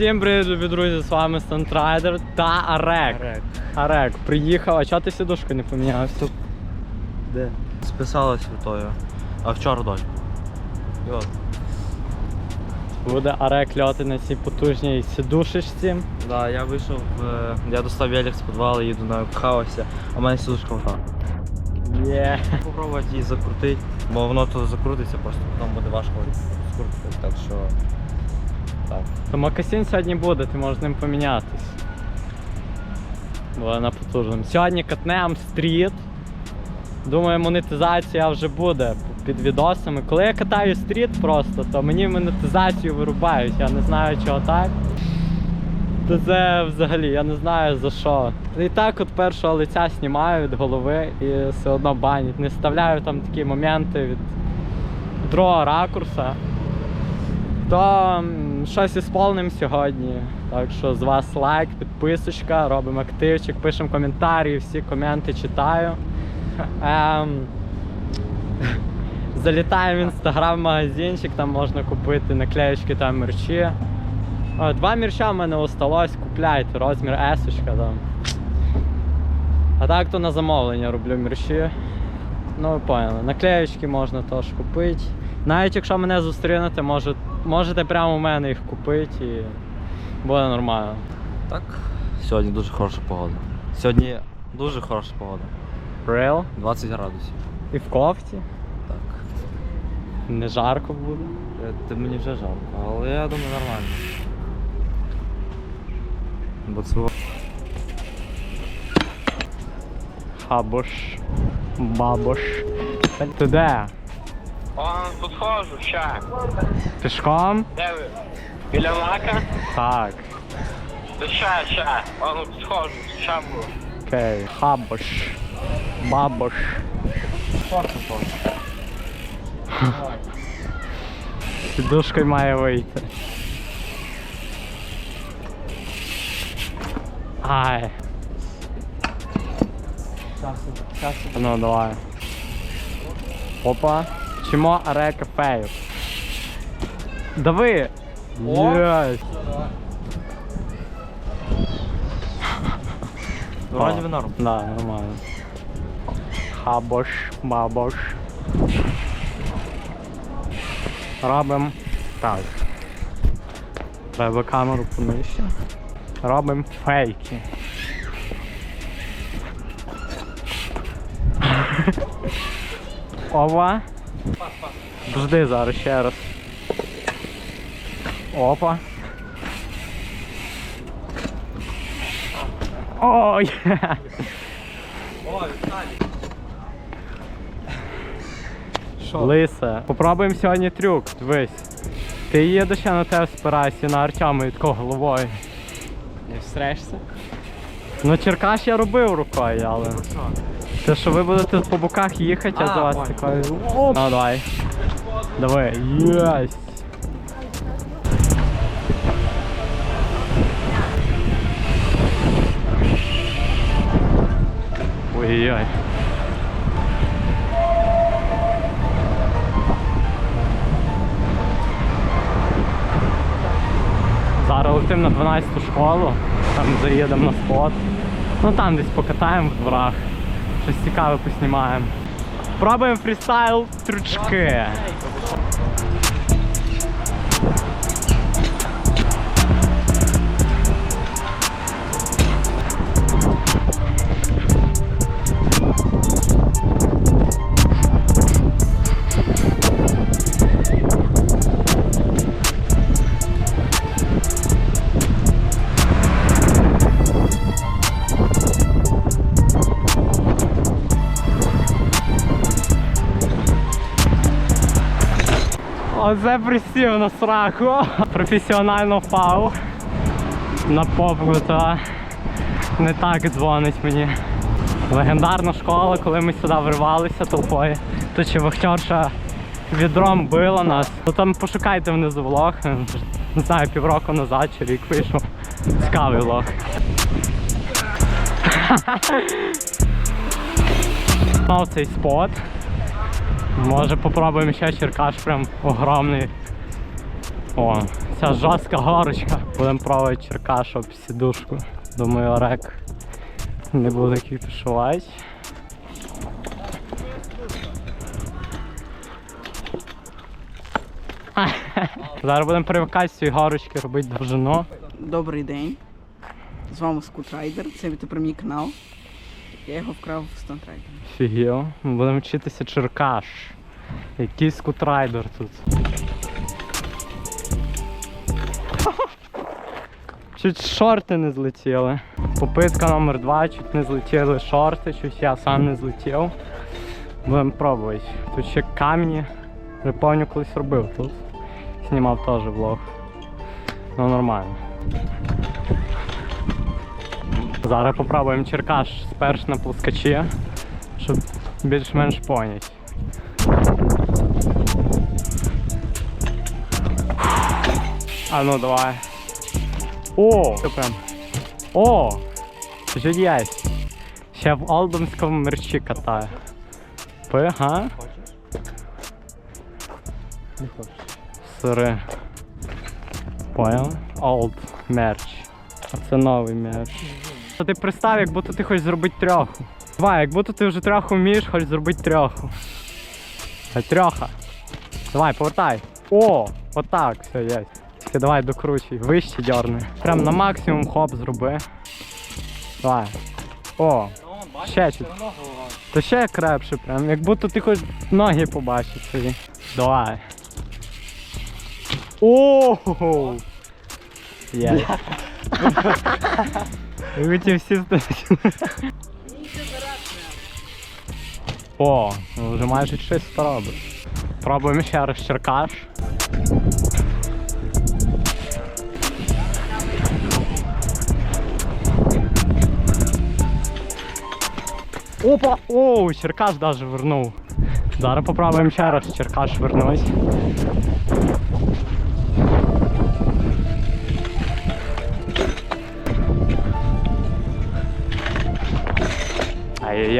Всім привіт, любі друзі, з вами Стантрайдер та Арек. Арек, приїхав, а чого ти сідушку не помінявся? Де? Списалась святою. А вчора дощ. І от. Буде Арек льоти на цій потужній сідушечці. Да, я вийшов, е, я достав велик з підвалу, їду на хаосі, а в мене сідушка вгра. Є. Попробувати її закрутити, бо воно то закрутиться, просто потім буде важко скрутити, так що. Так. То макасин сьогодні буде, ти можеш з ним помінятись. Буде на потужному. Сьогодні катнем стріт. Думаю, монетизація вже буде під відосами. Коли я катаю стріт просто, то мені монетизацію вирубають. Я не знаю чого так. То це взагалі, я не знаю за що. І так от першого лиця знімаю від голови і все одно банять. Не вставляю там такі моменти від другого ракурса. То щось ісполним сьогодні. Так що з вас лайк, підписочка, робимо активчик, пишемо коментарі, всі коменти читаю. Ем, залітаємо в інстаграм-магазинчик, там можна купити наклеєчки та мерчі. О, Два мерча в мене осталось, купляйте, розмір S там. А так то на замовлення роблю мерчі. Ну ви поняли, наклеєчки можна теж купити. Навіть якщо мене зустрінете, може, можете прямо у мене їх купити і буде нормально. Так. Сьогодні дуже хороша погода. Сьогодні дуже хороша погода. Реал 20 градусів. і в кофті. Так. Не жарко буде. Е, Ти мені вже жалко, але я думаю нормально. Бо це Хабош, бабош. Ти де? Он підходжу, ща. Пішком? Де ви? Біля лака? Так. То ща, ща. Он підходжу, ща буду. Окей. Хабош. Бабош. Сідушкою має вийти. Ай. Ну, давай. Опа. Чимо арека фейл. Дави! Єсть! Вроді би норм. Да, нормально. Хабош, бабош. Робимо так. Треба камеру понижче. Робимо фейки. Ова. Жди зараз ще раз. Опа. Ой! Лисе, попробуємо сьогодні трюк. Дивись. Ти їдеш, я на тебе спираюся на Артема і тако головою. Не всрешся? Ну черкаш я робив рукою, але. Те, що ви будете по боках їхати, а за вас такою. Ну давай. Давай. Єсть. Ой-ой-ой. Зараз летим на 12 школу, там заїдемо на спот. Ну там десь покатаємо в дворах. Щось цікаве поснімаємо. Пробуємо фрістайл трючки. Оце присів на сраку. Професіонально впав. На попку, та не так дзвонить мені. Легендарна школа, коли ми сюди вривалися толпою. Тут ще вахтерша відром била нас. Ну там пошукайте внизу влог. Не знаю, півроку назад чи рік вийшов. Цікавий влог. Мав цей спот. Може попробуємо ще черкаш прям огромний. О, ця жорстка горочка. Будемо пробувати черкаш об сідушку. Думаю, орек не буде кіпішувати. Зараз будемо привикати з цієї горочки робити довжину. Добрий день. З вами Скутрайдер. Це тепер мій канал. Я його вкрав в Стантрайдер. Фігів. Ми будемо вчитися черкаш. Який скутрайдер тут. Чуть шорти не злетіли. Попитка номер два, чуть не злетіли шорти, чуть я сам не злетів. Будемо пробувати. Тут ще камні. Я колись робив тут. Знімав теж влог. Ну нормально. Зараз попробуємо черкаш сперш на плоскачі, щоб більш-менш поняти. А ну давай. О! Прям. О! Є. Ще в Олдомському мерчі катаю. Пи, га? Не хочеш. Сори. Понял? Old мерч. А це новий мерч. Та Ти представ, як будто ти хочеш зробити трьоху. Давай, як будто ти вже трьоху вмієш, хочеш зробити трьоху. А трьоха. Давай, повертай. О, отак, все є. Тільки давай докручуй, вище дьорни. Прям на максимум хоп зроби. Давай. О, ще чуть. То ще крепше прям, як будто ти хочеш ноги побачити свої. Давай. О! Є. Ви ті всі стоять. О, вже майже чисто робиш. Пробуємо ще раз черкаш. Опа! О, черкаш даже вернув. Зараз попробуємо ще раз черкаш вернуть.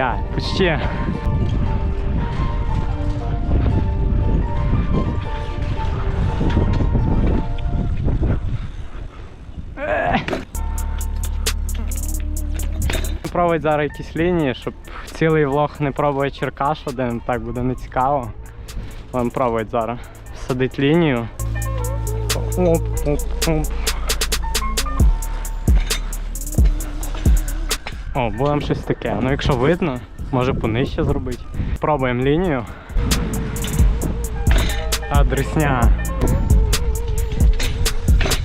Ай-яй-яй, почти. Пробувати зараз якісь лінії, щоб цілий влог не пробувати черкаш один, так буде не цікаво. Будемо пробувати зараз. Садить лінію. Оп, оп, оп. О, будемо щось таке. Ну якщо видно, може понижче зробити. Пробуємо лінію. А, дресня.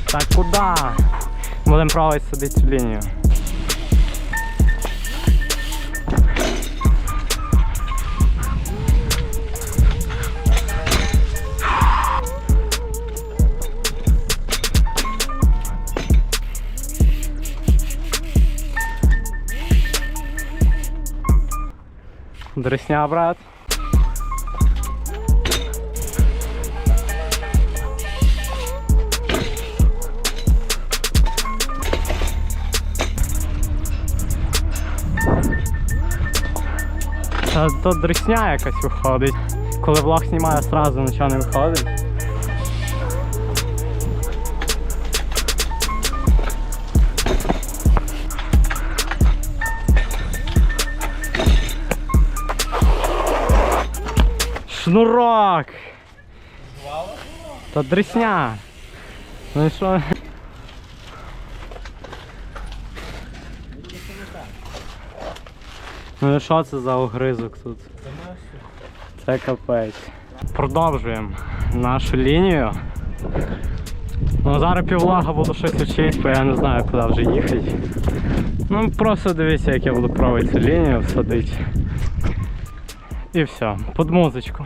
Та куди? Будемо пробувати садити цю лінію. Дресня, брат. Та дресня якась виходить. Коли влог знімає, одразу нічого не виходить. Шнурок! Та дресня! Ну і що? Ну і що це за огризок тут? Це капець. Продовжуємо нашу лінію. Ну зараз півлага буду щось вчити, бо я не знаю, куди вже їхати. Ну просто дивіться, як я буду цю лінію всадити. І все, під музичку.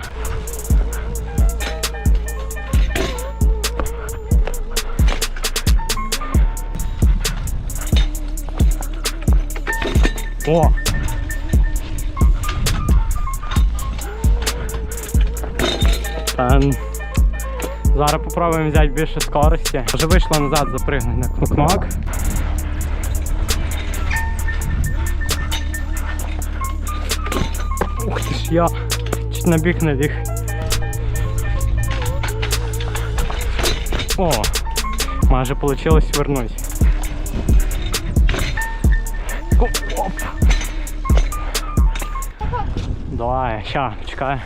О! Та, Зараз попробуємо взяти більше скорості. Вже вийшло назад запригнути на кнопок. Ух ти ж я чуть набіг на біг. О, майже вийшло вернуть. Оп, оп. Давай, ща, чекай.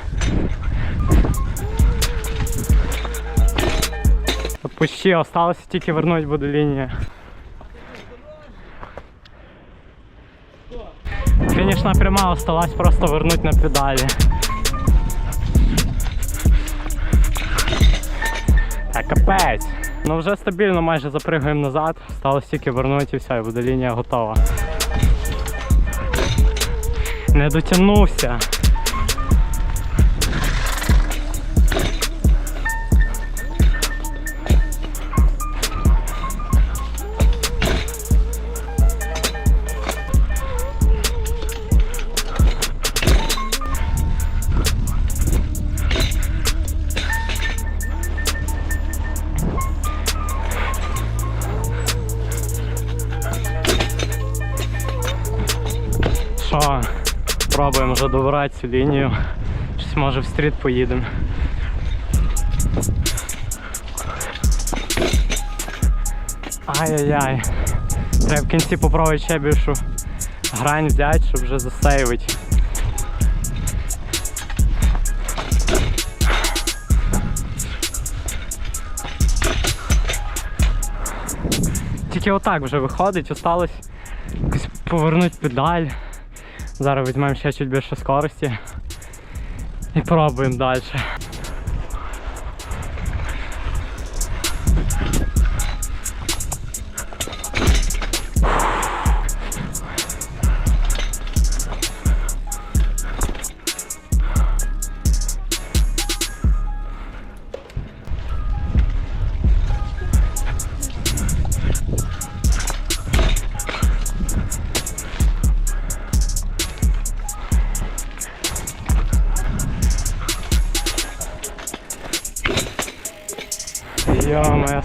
Почти осталось тільки вернуть буде лінія. Фінішна пряма осталась просто вернуть на педалі. Та капець. Ну вже стабільно майже запригуємо назад. Сталося тільки вернути і все, і буде лінія готова. Не дотягнувся. Добирати цю лінію. Щось може в стріт поїдемо. Ай-яй-яй. Треба в кінці попробувати ще більшу грань взяти, щоб вже засейвити. Тільки отак вже виходить, осталось якось повернути педаль. Зараз візьмемо ще чуть більше скорості і пробуємо далі.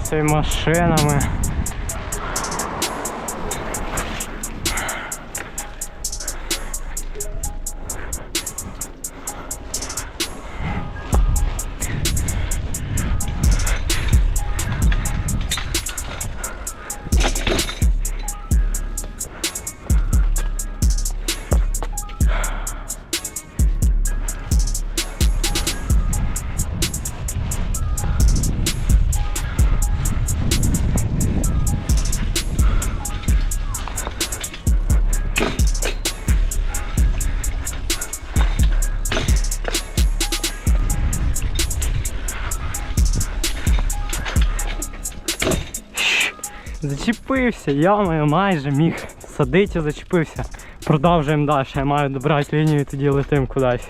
Цими машинами. Зачепився, я майже міг садити, зачепився. Продовжуємо далі. Я маю добрати лінію і тоді летим кудись.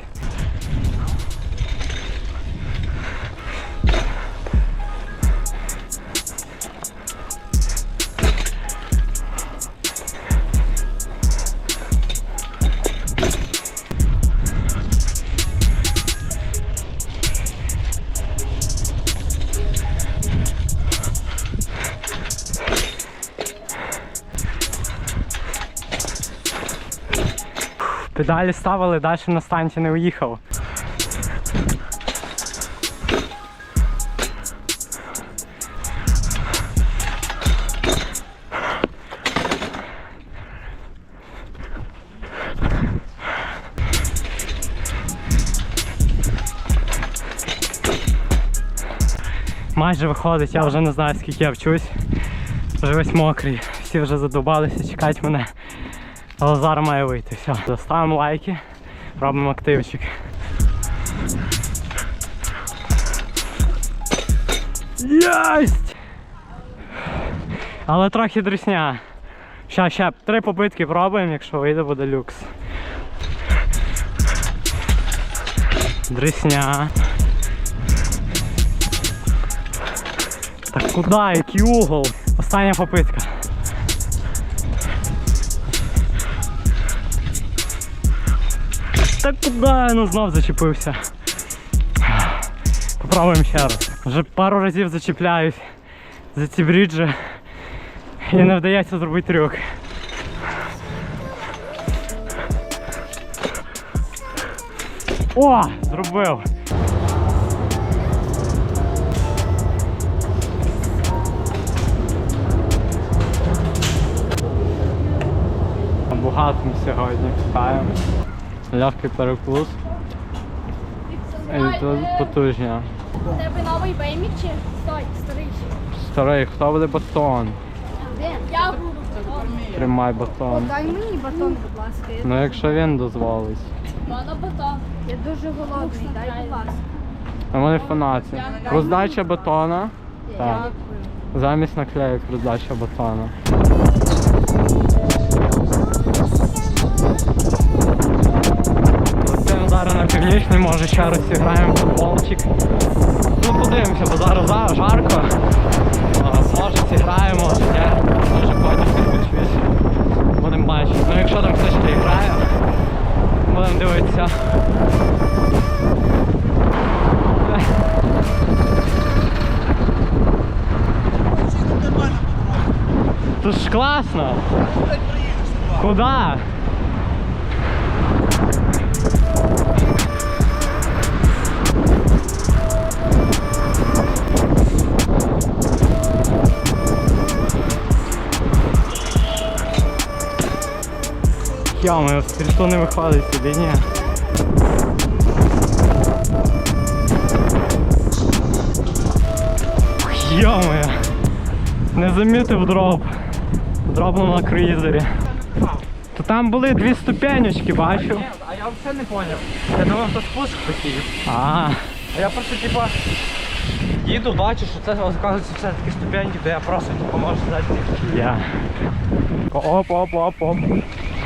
Педалі ставили, далі на станцію не уїхав. Майже виходить, я вже не знаю скільки я вчусь. Вже весь мокрий. Всі вже задубалися, чекають мене. Але зараз має вийти. Все. Ставимо лайки, робимо активчик. Єсть! Але трохи дрісня. Ще, ще три попитки пробуємо, якщо вийде, буде люкс. Дрісня. Так куди? Який угол? Остання попитка. Та куди? Ну знов зачепився. Попробуємо ще раз. Вже пару разів зачіпляюсь за ці бріджі і не вдається зробити трюк. О, зробив! Багато сьогодні встаємо. Легкий перекус. І тут потужня. У тебе новий беймік чи стой, старий ще? Старий, хто буде батон? Я буду. Тримай батон. Дай мені батон, будь ласка. Ну якщо він дозволить. Можна батон. Я дуже голодний, дай, будь ласка. А вони фанати. Роздача батона. Так. Замість наклеїк роздача батона. Летимо зараз на північний, може ще раз зіграємо футболчик. Ну подивимося, бо зараз за- жарко. Може зіграємо, ні, може потім підключусь. Будемо бачити. Ну якщо там хтось ще грає, будемо дивитися. Тут ж класно. Куда? З стріту не виходить собі, ні. Йо-моє. Не замітив дроп. Дропнув на круїзері. То там були дві ступенечки, бачив. А я взагалі не зрозумів. Я думав, що спуск хотів. А, А я просто типа їду, бачу, що це оказується це такі ступеньки, де я просто типу можу взяти. я. Оп, оп, оп, оп.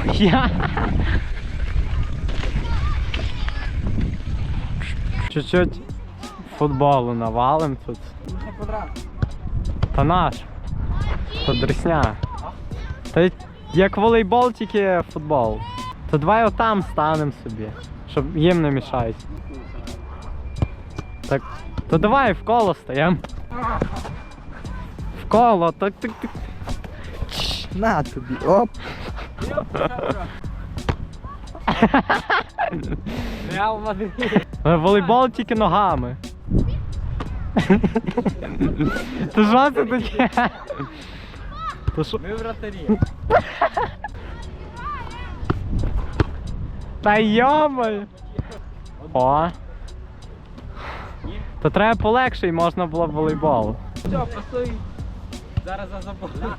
Я. Чуть-чуть футболу навалим тут. Та наш. То дресня. Та як волейбол, тільки футбол. То давай отам станемо собі, щоб їм не мішають. Так, то давай в коло стаємо. В коло, так, так, так. На тобі, оп. Е, Волейбол тільки ногами. То що це таке? То що? Ми вратарі. Та йомай! О! То треба полегше і можна було б волейбол. Все, постой. Зараз я забуду.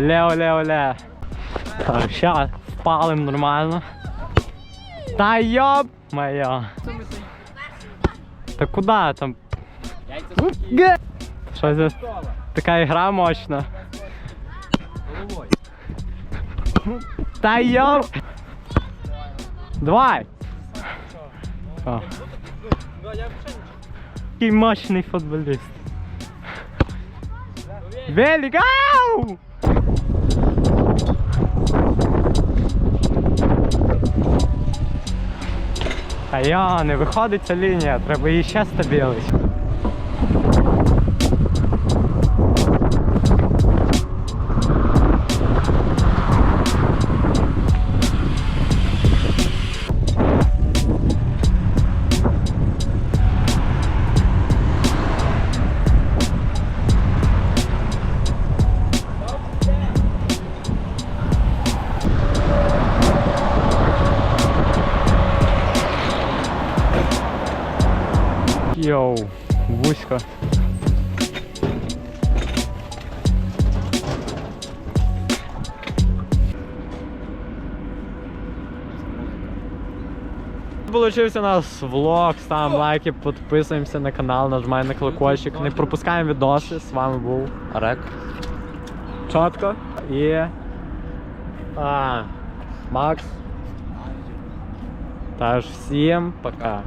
Лео, Лео, Лео. Так, впалим нормально. Та йоп моя. Та куди там? Що це? Така ігра мощна. Та йоп! Давай! О. Який мощний футболіст. Велик, ау! А я, не виходить ця лінія, треба її ще стабілити. Получився у нас влог, ставимо лайки, підписуємося на канал, нажимаємо на колокольчик. Не пропускаємо відоси. З вами був Рек. Чотко і а, Макс. Тож всім пока.